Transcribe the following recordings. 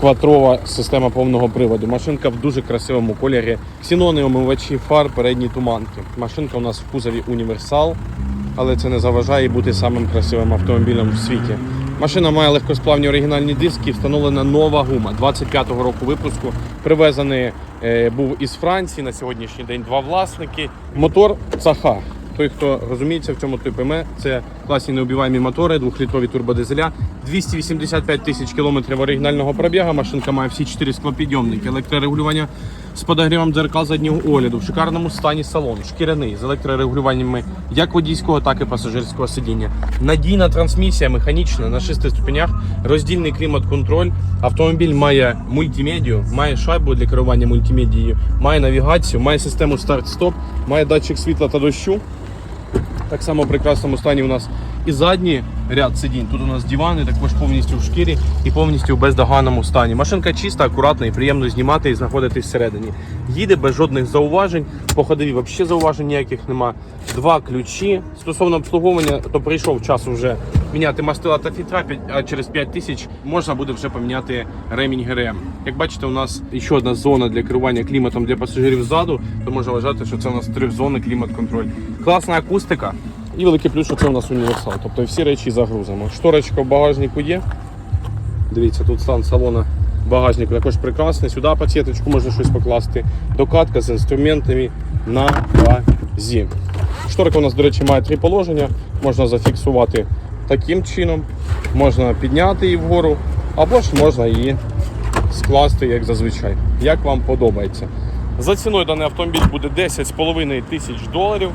Кватрова система повного приводу. Машинка в дуже красивому кольорі. Ксінони, омивачі фар, передні туманки. Машинка у нас в кузові універсал, але це не заважає бути самим красивим автомобілем в світі. Машина має легкосплавні оригінальні диски, встановлена нова гума 25-го року випуску. Привезений е, був із Франції на сьогоднішній день два власники. Мотор Цаха. Той, хто розуміється в цьому типу ме, це класні необіваємі мотори, двохлітрові турбодизеля, 285 тисяч кілометрів оригінального пробігу. Машинка має всі 4 склопідйомники, електрорегулювання з подогрівом дзеркал заднього огляду, в шикарному стані салон, шкіряний з електрорегулюваннями як водійського, так і пасажирського сидіння. Надійна трансмісія механічна на 6 ступенях, роздільний клімат-контроль. Автомобіль має мультимедію, має шайбу для керування мультимедією, має навігацію, має систему старт-стоп, має датчик світла та дощу. Так само в прекрасному стані у нас і задній ряд сидінь. Тут у нас дивани, також повністю в шкірі і повністю в бездоганному стані. Машинка чиста, акуратна і приємно знімати і знаходитись всередині. Їде без жодних зауважень. По ходові взагалі зауважень ніяких нема. Два ключі. Стосовно обслуговування, то прийшов час вже міняти мастила та фільтра, а через 5 тисяч можна буде вже поміняти ремінь ГРМ. Як бачите, у нас ще одна зона для керування кліматом для пасажирів ззаду, то можна вважати, що це у нас трьохзонний клімат-контроль. Класна акустика. І великий плюс, що це у нас універсал. Тобто всі речі загрузимо. Шторочка в багажнику є. Дивіться, тут стан салона багажнику також прекрасний. Сюди пацієточку можна щось покласти. Докатка з інструментами на базі. Шторка у нас, до речі, має три положення. Можна зафіксувати таким чином, можна підняти її вгору, або ж можна її скласти, як зазвичай. Як вам подобається. За ціною даний автомобіль буде 10,5 тисяч доларів.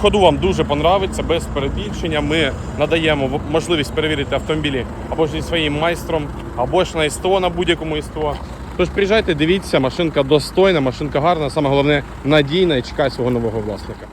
Ходу вам дуже понравиться, без перебільшення. Ми надаємо можливість перевірити автомобілі або ж зі своїм майстром, або ж на СТО на будь-якому СТО. Тож приїжджайте, дивіться, машинка достойна, машинка гарна, саме головне надійна і чекає свого нового власника.